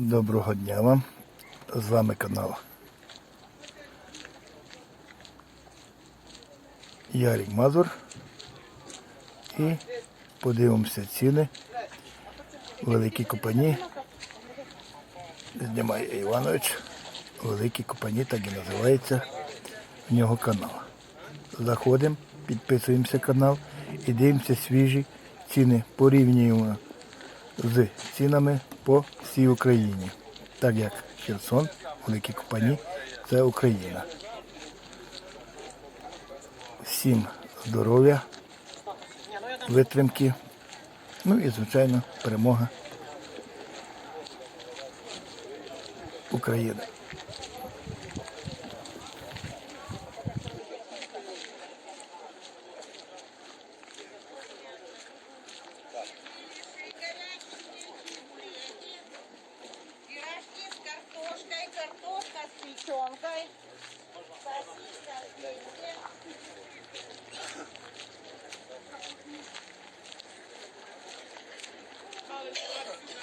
Доброго дня вам. З вами канал Ярік Мазур. І подивимося ціни. Великі купані. Знімає Іванович. Великі купані, так і називається в нього канал. Заходимо, підписуємося канал і дивимося свіжі ціни. Порівнюємо з цінами по всій Україні. Так як Херсон, Великі Купані це Україна. Всім здоров'я, витримки, ну і, звичайно, перемога України. Thì chuồng cây Bà sĩ là tiền kia Hallelujah.